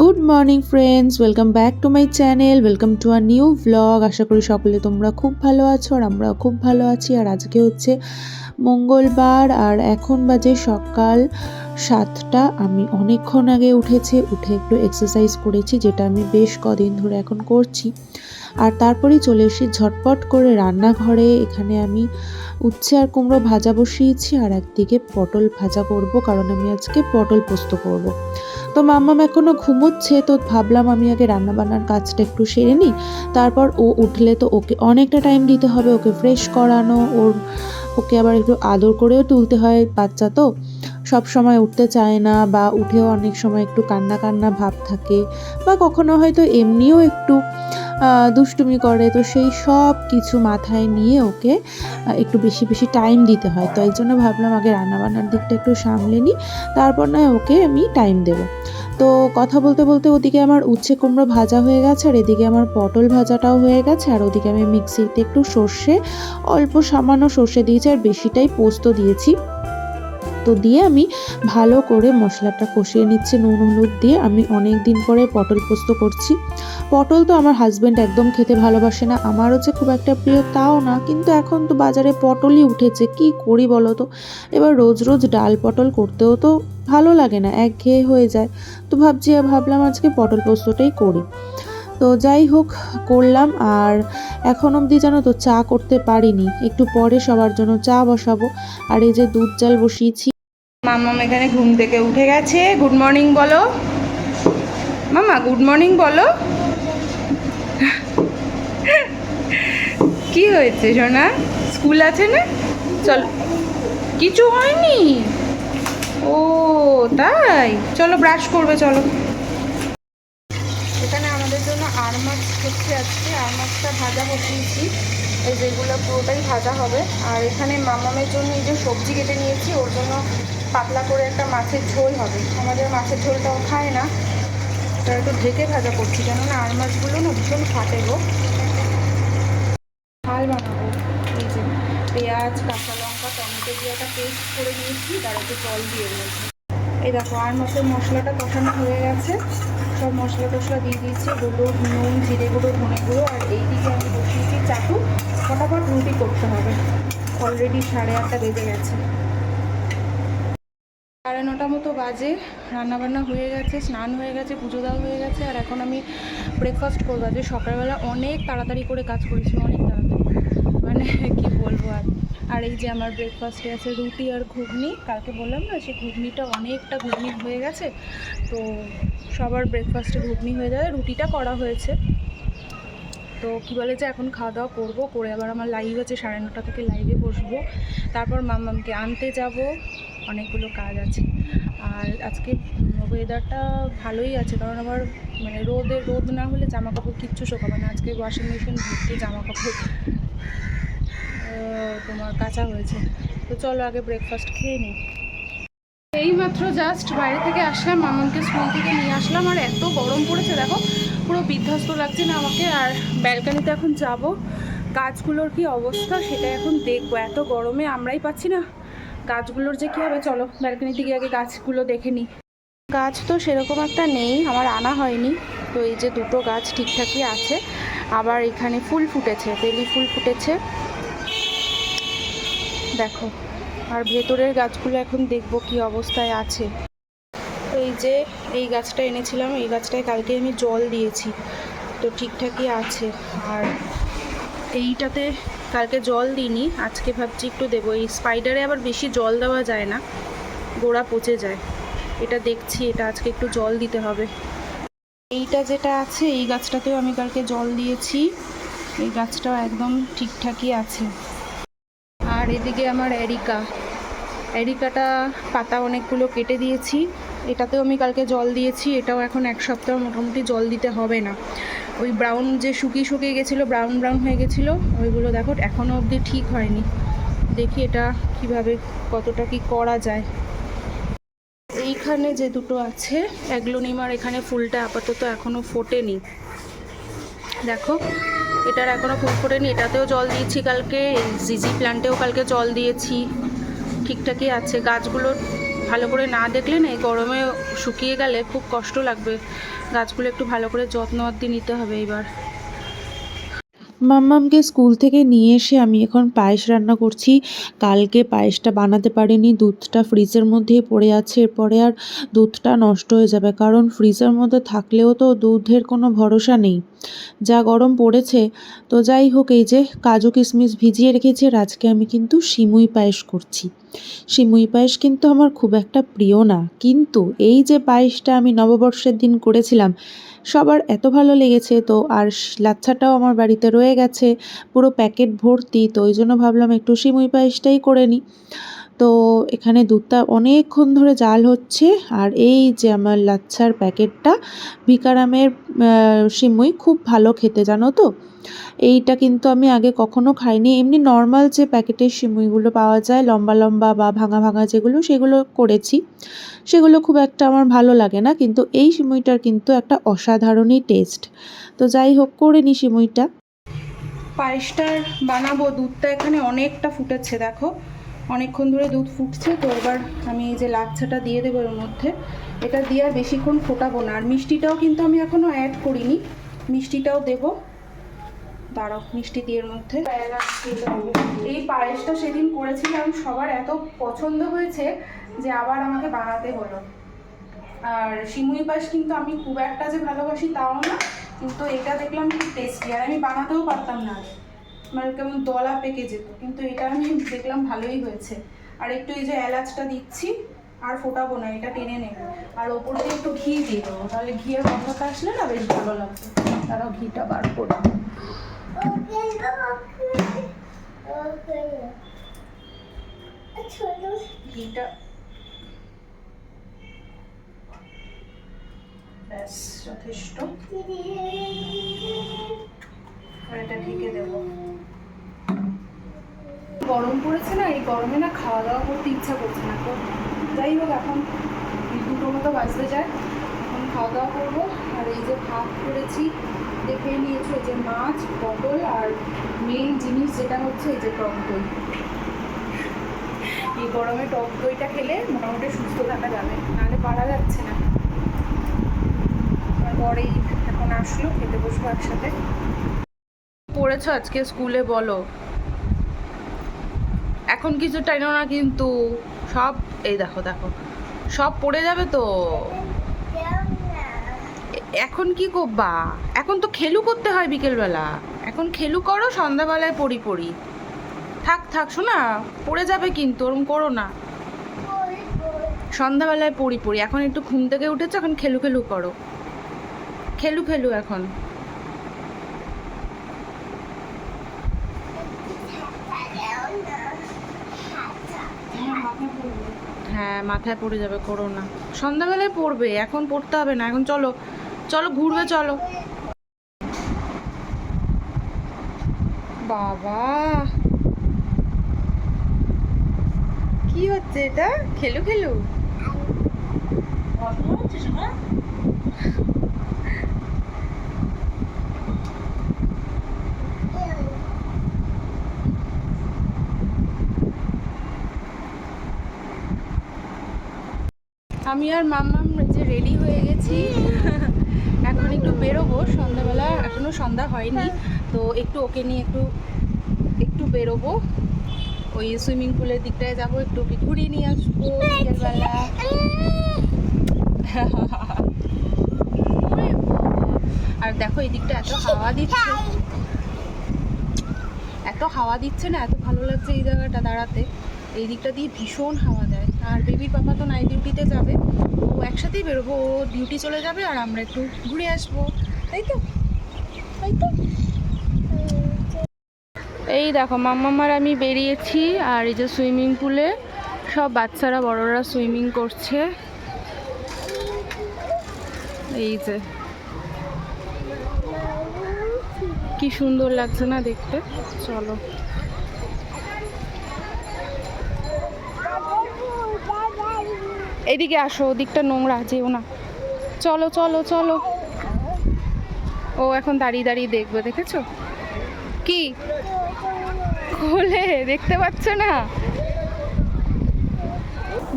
Good morning friends welcome back to my channel welcome to our new blog আশা করি সকলে তোমরা খুব ভালো আছো আর আমরা খুব ভালো আছি। আর আজকে হচ্ছে মঙ্গলবার আর এখন বাজে সকাল সাতটা। আমি অনেকক্ষণ আগে উঠেছে, উঠে একটু এক্সারসাইজ করেছি, যেটা আমি বেশ কদিন ধরে এখন করছি। আর তারপরেই চলে এসেছি ঝটপট করে রান্নাঘরে এখানে আমি উচ্ছে আর কুমড়ো ভাজা বসিয়েছি আর একদিকে পটল ভাজা করব, কারণ আমি আজকে পটল পোস্ত করব। তো মাম্মাম এখনও ঘুমোচ্ছে, তো ভাবলাম আমি আগে রান্নাবান্নার কাজটা একটু সেরে নিই তারপর ও উঠলে তো ওকে অনেকটা টাইম দিতে হবে, ওকে ফ্রেশ করানো, ওর, ওকে আবার একটু আদর করেও তুলতে হয় বাচ্চা তো সব সময় উঠতে চায় না বা উঠেও অনেক সময় একটু কান্না কান্না ভাব থাকে বা কখনো হয়তো এমনিও একটু দুষ্টুমি করে। তো সেই সব কিছু মাথায় নিয়ে ওকে একটু বেশি বেশি টাইম দিতে হয়। তো এই জন্য ভাবলাম আগে রান্নাবান্নার দিকটা একটু সামলে নিই। তারপর নয় ওকে আমি টাইম দেবো। তো কথা বলতে বলতে ওদিকে আমার উচ্ছে কুমড়ো ভাজা হয়ে গেছে, আর এদিকে আমার পটল ভাজাটাও হয়ে গেছে, আর ওদিকে আমি মিক্সিতে একটু সর্ষে, অল্প সামান্য সর্ষে দিয়েছি, আর বেশিটাই পোস্ত দিয়েছি। তো দিয়ে আমি ভালো করে মশলাটা কষিয়ে নিচ্ছি, নুন হলুদ দিয়ে। আমি অনেক দিন পরে পটল পোস্ত করছি। পটল তো আমার হাজব্যান্ড একদম খেতে ভালোবাসে না, আমারও যে খুব একটা প্রিয় তাও না, কিন্তু এখন তো বাজারে পটলই উঠেছে, কি করি বলো তো? এবার রোজ রোজ ডাল পটল করতেও তো ভালো লাগে না, একঘেয়ে হয়ে যায়। তো ভাবছি ভাবলাম আজকে পটল পোস্তটাই করি। তো যাই হোক, করলাম আর এখন অবধি জানো তো চা করতে পারিনি, একটু পরে সবার জন্য চা বসাবো। আর এই যে দুধ জাল বসিয়েছি মাম্মাম এখানে ঘুম থেকে উঠে গেছে। গুড মর্নিং বলো। মামা গুড মর্নিং বলো। কি হয়েছে সোনা? স্কুল আছে না? চল। কিছু হয়নি? ও, তাই? চলো ব্রাশ করবে, চলো। এখানে আমাদের জন্য আর মাছ হচ্ছে আজকে। আর মাছটা ভাজা বসিয়েছি। এই যেগুলো পুরোটাই ভাজা হবে। আর এখানে মামামের জন্য এই যে সবজি কেটে নিয়েছি, ওর জন্য পাতলা করে একটা মাছের ঝোল হবে। আমাদের মাছের ঝোলটাও খায় না। তার একটু ঢেকে ভাজা করছি, কেননা আর মাছগুলো না ভীষণ ফাটে গো। ঝাল বানাবো। এই যে পেঁয়াজ, কাঁচা লঙ্কা, টমেটো দিয়ে একটা পেস্ট করে নিয়েছি, তার একটু জল দিয়ে দিয়েছি এই দেখো, আর মাছের মশলাটা কষানো হয়ে গেছে। সব মশলা টশলা দিয়ে দিয়েছি গুঁড়ো নুন, জিরে গুঁড়ো, ধনে গুঁড়ো, আর এই দিকে আমি বসিয়েছি চাটু। ফটাফট রুটি করতে হবে। অলরেডি সাড়ে আটটা বেজে গেছে। সাড়ে নটা মতো বাজে, রান্নাবান্না হয়ে গেছে, স্নান হয়ে গেছে, পুজো দেওয়া হয়ে গেছে, আর এখন আমি ব্রেকফাস্ট করব। আজকে সকালবেলা অনেক তাড়াতাড়ি করে কাজ করেছি, অনেক তাড়াতাড়ি। মানে কি বলব আর? আর এই যে আমার ব্রেকফাস্টে আছে রুটি আর ঘুগনি। কালকে বললাম না সে ঘুগনিটা অনেকটা ঘুগনি হয়ে গেছে, তো সবার ব্রেকফাস্টে ঘুগনি হয়ে যাবে রুটিটা করা হয়েছে। তো কী বলে যে এখন খাওয়া দাওয়া করব, করে আবার আমার লাইভ আছে, সাড়ে নটা থেকে লাইভে বসবো। তারপর মাম্মামকে আনতে যাব। অনেকগুলো কাজ আছে। আর আজকে ওয়েদারটা ভালোই আছে, কারণ আমার মানে রোদে, রোদ না হলে জামা কাপড় কিচ্ছু শোকাবে না। আজকে ওয়াশিং মেশিন ভর্তি জামা কাপড় তোমার কাঁচা হয়েছে। তো চলো আগে ব্রেকফাস্ট খেয়ে নিই। এইমাত্র জাস্ট বাইরে থেকে আসলাম মামাকে স্কুল থেকে নিয়ে আসলাম, আর এত গরম পড়েছে, দেখো, পুরো বিধ্বস্ত লাগছে না আমাকে। আর ব্যালকানিতে এখন যাব গাছগুলোর কি অবস্থা সেটা এখন দেখব। এত গরমে আমরাই পাচ্ছি না। গাছগুলোর যে কী হবে? চলো ব্যালকানিতে গিয়ে আগে গাছগুলো দেখে নিই গাছ তো সেরকম একটা নেই, আমার আনা হয়নি। তো এই যে দুটো গাছ ঠিকঠাকই আছে। আবার এখানে ফুল ফুটেছে, বেলি ফুল ফুটেছে। দেখো, আর ভেতরের গাছগুলো এখন দেখব কি অবস্থায় আছে। এই যে এই গাছটা এনেছিলাম, এই গাছটায় কালকে আমি জল দিয়েছি। তো ঠিকঠাকই আছে। আর এইটাতে কালকে জল দিইনি, আজকে ভাবছি একটু দেবো। এই স্পাইডারে আবার বেশি জল দেওয়া যায় না, গোড়া পচে যায়। এটা দেখছি, এটা আজকে একটু জল দিতে হবে। এইটা যেটা আছে, এই গাছটাতেও আমি কালকে জল দিয়েছি। এই গাছটাও একদম ঠিকঠাকই আছে। আর এদিকে আমার এরিকা। এরিকাটা পাতা অনেকগুলো কেটে দিয়েছি। এটাতেও আমি কালকে জল দিয়েছি, এটাও এখন এক সপ্তাহ মোটামুটি জল দিতে হবে না। ওই ব্রাউন যে শুকিয়ে শুকিয়ে গেছিল ব্রাউন ব্রাউন হয়ে গেছিল, ওইগুলো দেখো এখনও অবধি ঠিক হয়নি। দেখি এটা কীভাবে, কতটা কি করা যায়। এইখানে যে দুটো আছে অ্যাগ্লোনিমার এখানে ফুলটা আপাতত এখনও ফোটেনি। দেখো, এটার এখনও ফুল ফোটেনি, এটাতেও জল দিয়েছি কালকে জিজি প্ল্যান্টেও কালকে জল দিয়েছি। ঠিকঠাকই আছে গাছগুলোর ভালো করে না দেখলে না, এই গরমে শুকিয়ে গেলে খুব কষ্ট লাগবে। গাছগুলো একটু ভালো করে যত্ন আদি নিতে হবে এবার। মাম্মামকে স্কুল থেকে নিয়ে এসে আমি এখন পায়েস রান্না করছি। কালকে পায়েসটা বানাতে পারিনি, দুধটা ফ্রিজের মধ্যেই পড়ে আছে, এরপরে আর দুধটা নষ্ট হয়ে যাবে। কারণ ফ্রিজের মধ্যে থাকলেও তো দুধের কোনো ভরসা নেই। যা গরম পড়েছে, তো যাই হোক, এই যে কাজু কিশমিশ ভিজিয়ে রেখেছি আর আজকে আমি কিন্তু সিমুই পায়েস করছি। সিমুই পায়েস কিন্তু আমার খুব একটা প্রিয় না। কিন্তু এই যে পায়েসটা আমি নববর্ষের দিন করেছিলাম সবার এত ভালো লেগেছে, তো আর লাচ্ছাটাও আমার বাড়িতে রয়ে গেছে, পুরো প্যাকেট ভর্তি, তো ওই জন্য ভাবলাম একটু সিমুই পায়েসটাই করে নিই। তো এখানে দুধটা অনেকক্ষণ ধরে জাল হচ্ছে, আর এই যে আমার লাচ্ছার প্যাকেটটা, ভিকারামের সিমুই খুব ভালো খেতে, জানো তো? এইটা কিন্তু আমি আগে কখনো খাইনি। এমনি নর্মাল যে প্যাকেটের সিমুইগুলো পাওয়া যায়, লম্বা লম্বা বা ভাঙা ভাঙা যেগুলো, সেগুলো করেছি। সেগুলো খুব একটা আমার ভালো লাগে না, কিন্তু এই সিমুইটার কিন্তু একটা অসাধারণই টেস্ট তো যাই হোক, করে নি সিমুইটা। পায়েসটার বানাবো, দুধটা এখানে অনেকটা ফুটেছে, দেখো। অনেকক্ষণ ধরে দুধ ফুটছে, তো এবার আমি এই যে লাচ্ছাটা দিয়ে দেবো এর মধ্যে। এটা দিয়ে আর বেশিক্ষণ ফোটাবো না। আর মিষ্টিটাও কিন্তু আমি এখনও অ্যাড করিনি। মিষ্টিটাও দেবো। দাঁড়াও মিষ্টি দিয়ে মধ্যে। এই পায়েসটা সেদিন করেছিলাম, সবার এত পছন্দ হয়েছে যে আবার আমাকে বানাতে হলো। আর সিমুই পায়েস কিন্তু আমি খুব একটা যে ভালোবাসি তাও না, কিন্তু এটা দেখলাম খুব টেস্টি আর আমি বানাতেও পারতাম না। মানে কেমন দলা পেকে যেত, কিন্তু এটা আমি দেখলাম ভালোই হয়েছে। আর একটু এই যে এলাচটা দিচ্ছি, আর ফোটাবো না, এটা টেনে নেবে। আর ওপর দিয়ে একটু ঘি দিয়ে দেবো, তাহলে ঘিয়ের গন্ধটা আসলে না বেশ ভালো লাগবে। তারাও ঘিটা বার করে ঘিটা এটা ঢেকে দেবো গরম পড়েছে না, এই গরমে না খাওয়া দাওয়া করতে ইচ্ছা করছে না তো। যাই হোক, এখন দুটো মতো বাজতে যায়। এখন খাওয়া দাওয়া করব। আর এই যে ভাত করেছি দেখে নিয়েছে যে মাছ, পটল আর মেন জিনিস যেটা হচ্ছে এই যে টক দই। এই গরমে টক দইটা খেলে মোটামুটি সুস্থ থাকা যাবে, নাহলে পারা যাচ্ছে না। বরেই এখন আসলো, খেতে বসবো একসাথে। পড়েছো আজকে স্কুলে, বলো। এখন কিছু টাইনো না কিন্তু, সব, এই দেখো দেখো। সব পড়ে যাবে তো? এখন কি করবা? এখন তো খেলু করতে হয় বিকেলবেলা। এখন খেলু করো, সন্ধ্যাবেলায় পড়ি পড়ি। থাক থাক, শোনা, পড়ে যাবে কিন্তু, ওরম করো না। সন্ধ্যাবেলায় পড়ি পড়ি, এখন একটু ঘুম থেকে উঠেছে, এখন খেলু খেলু করো। খেলু খেলু এখন। হ্যাঁ মাথায় পড়ে যাবে, করো না। সন্ধ্যাবেলায় পড়বে, এখন পড়তে হবে না, এখন চলো। চলো, ঘুরবে, চলো। বাবা। কি হচ্ছে এটা? খেলু খেলু? আমি আর মাম্মাম যে রেডি হয়ে গেছি। এখন একটু বেরোবো, সন্ধ্যাবেলা এখনও সন্ধ্যা হয়নি, তো একটু ওকে নিয়ে একটু একটু বেরোবো। ওই সুইমিং পুলের দিকটায় যাব, একটু ওকে ঘুরিয়ে নিয়ে আসব বিকেলবেলা। আর দেখো, এই দিকটা এত হাওয়া দিচ্ছে। এত হাওয়া দিচ্ছে না, এত ভালো লাগছে এই জায়গাটা দাঁড়াতে। এই দিকটা দিয়ে ভীষণ হাওয়া আর বেবির পাপা তো নাইট ডিউটিতে যাবে। ও একসাথেই বেরোবো, ও ডিউটি চলে যাবে আর আমরা একটু ঘুরে আসব। তাই তো? তাই তো? এই দেখো, মাম্মামার আমি বেরিয়েছি আর এই যে সুইমিং পুলে সব বাচ্চারা, বড়রা সুইমিং করছে। এই যে। কি সুন্দর লাগছে না দেখতে? চলো। এদিকে আসো, ওদিকটা নোংরা, যেও না। চলো চলো চলো। ও এখন দাঁড়িয়ে দাঁড়িয়ে দেখবে, দেখেছ? কি? খোলে দেখতে পাচ্ছ না?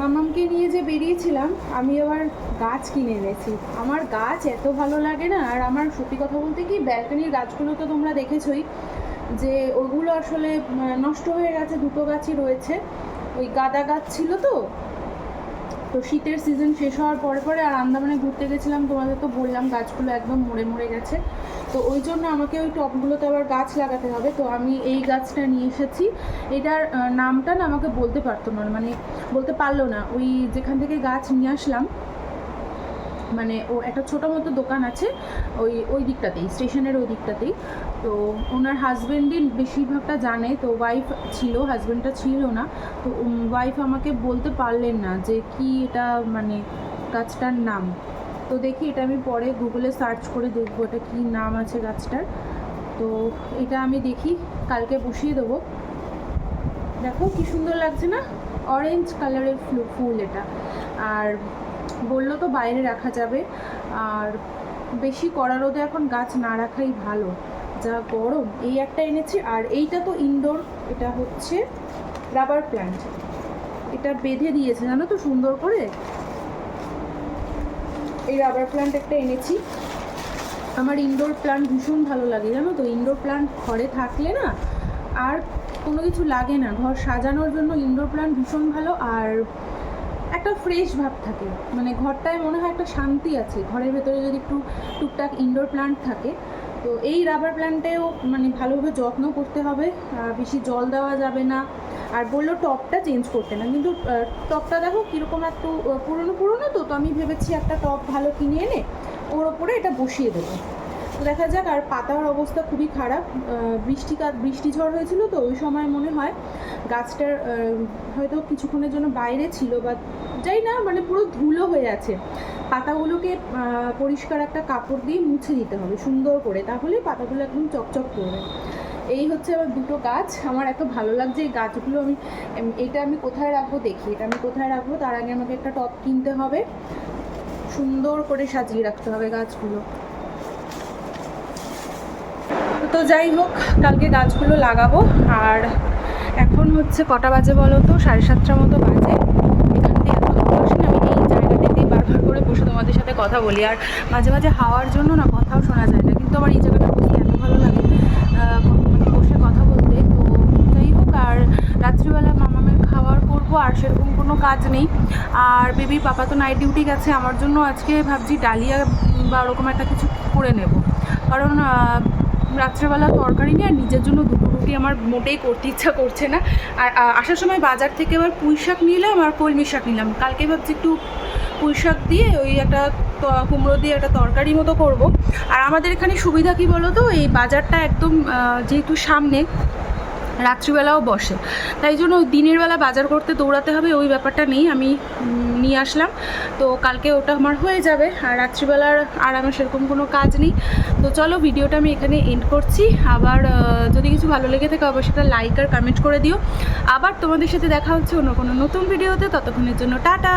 মামামকে নিয়ে যে বেরিয়েছিলাম, আমি আবার গাছ কিনে এনেছি। আমার গাছ এত ভালো লাগে না, আর আমার সত্যি কথা বলতে কি, ব্যালকনির গাছগুলো তো তোমরা দেখেছই, যে ওগুলো আসলে নষ্ট হয়ে গেছে, দুটো গাছই রয়েছে। ওই গাঁদা গাছ ছিল তো তো শীতের সিজন শেষ হওয়ার পরে পরে আর আন্দামানে ঘুরতে গেছিলাম, তোমাদের তো বললাম গাছগুলো একদম মরে মরে গেছে। তো ওই জন্য আমাকে ওই টপগুলোতে আবার গাছ লাগাতে হবে। তো আমি এই গাছটা নিয়ে এসেছি। এটার নামটা না আমাকে বলতে পারতো না মানে বলতে পারল না। ওই যেখান থেকে গাছ নিয়ে আসলাম মানে ও একটা ছোটো মতো দোকান আছে ওই ওই দিকটাতেই, স্টেশনের ওই দিকটাতেই। তো ওনার হাজব্যান্ডই বেশিরভাগটা জানে, তো ওয়াইফ ছিল হাজব্যান্ডটা ছিল না। তো ওয়াইফ আমাকে বলতে পারলেন না যে কি এটা মানে গাছটার নাম। তো দেখি এটা আমি পরে গুগলে সার্চ করে দেখব এটা কী নাম আছে গাছটার। তো এটা আমি দেখি, কালকে বসিয়ে দেবো। দেখো কি সুন্দর লাগছে না? অরেঞ্জ কালারের ফুল এটা। আর বলল তো বাইরে রাখা যাবে। আর বেশি কড়া রোদে এখন গাছ না রাখাই ভালো। যা গরম, এই একটা এনেছি। আর এইটা তো ইনডোর এটা হচ্ছে রাবার প্ল্যান্ট এটা বেঁধে দিয়েছে, জানো তো সুন্দর করে? এই রাবার প্ল্যান্ট একটা এনেছি। আমার ইনডোর প্ল্যান্ট ভীষণ ভালো লাগে, জানো তো? ইনডোর প্ল্যান্ট ঘরে থাকলে না আর কোনো কিছু লাগে না। ঘর সাজানোর জন্য ইনডোর প্ল্যান্ট ভীষণ ভালো আর একটা ফ্রেশ ভাব থাকে। মানে ঘরটায় মনে হয় একটা শান্তি আছে। ঘরের ভেতরে যদি একটু টুকটাক ইনডোর প্ল্যান্ট থাকে, তো এই রাবার প্ল্যান্টেও মানে ভালোভাবে যত্ন করতে হবে। বেশি জল দেওয়া যাবে না। আর বলল টপটা চেঞ্জ করতে না। কিন্তু টপটা দেখো কীরকম একটু পুরনো পুরনো তো তো আমি ভেবেছি একটা টপ ভালো কিনে এনে ওর ওপরে এটা বসিয়ে দেবো। দেখা যাক, আর পাতার অবস্থা খুবই খারাপ। বৃষ্টি বৃষ্টি ঝড় হয়েছিল তো, ওই সময় মনে হয় গাছটার হয়তো কিছুক্ষণের জন্য বাইরে ছিল বা যাই না মানে পুরো ধুলো হয়ে আছে। পাতাগুলোকে পরিষ্কার একটা কাপড় দিয়ে মুছে দিতে হবে, সুন্দর করে তাহলে পাতাগুলো একদম চকচক করবে। এই হচ্ছে আমার দুটো গাছ। আমার এত ভালো লাগছে এই গাছগুলো, আমি এটা আমি কোথায় রাখব দেখি, এটা আমি কোথায় রাখব, তার আগে আমাকে একটা টপ কিনতে হবে। সুন্দর করে সাজিয়ে রাখতে হবে গাছগুলো। তো যাই হোক, কালকে গাছগুলো লাগাবো। আর এখন হচ্ছে কটা বাজে বলো তো? সাড়ে সাতটার মতো বাজে। তোমাদের সাথে কথা বলি। আর মাঝে মাঝে হাওয়ার জন্য না কথাও শোনা যায় না। কিন্তু আমার এই জায়গাটা বসতে এত ভালো লাগে মানে বসে কথা বলতে। তো যাই হোক, আর রাত্রিবেলা মামামের খাবার করব, আর সেরকম কোনো কাজ নেই। আর বেবির পাপা তো নাইট ডিউটি গেছে। আমার জন্য আজকে ভাবছি ডালিয়া বা ওরকম একটা কিছু করে নেব। কারণ রাত্রেবেলা তরকারি নিয়ে আর নিজের জন্য দুটো রুটি আমার মোটেই করতে ইচ্ছা করছে না। আর আসার সময় বাজার থেকে এবার পুঁই শাক নিলাম আর কলমি শাক নিলাম। কালকে ভাবছি একটু পুঁই শাক দিয়ে ওই একটা কুমড়ো দিয়ে একটা তরকারি মতো করব। আর আমাদের এখানে সুবিধা কী বলো তো এই বাজারটা একদম যেহেতু সামনে রাত্রিবেলাও বসে। তাই জন্য দিনের বেলা বাজার করতে দৌড়াতে হবে, ওই ব্যাপারটা নেই, আমি নিয়ে আসলাম। তো কালকে ওটা আমার হয়ে যাবে, আর রাত্রিবেলার আর আমার সেরকম কোনো কাজ নেই। তো চলো ভিডিওটা আমি এখানে এন্ড করছি। আবার যদি কিছু ভালো লেগে থাকে অবশ্যই একটা লাইক আর কমেন্ট করে দিও। আবার তোমাদের সাথে দেখা হচ্ছে অন্য কোনো নতুন ভিডিওতে, ততক্ষণের জন্য টাটা!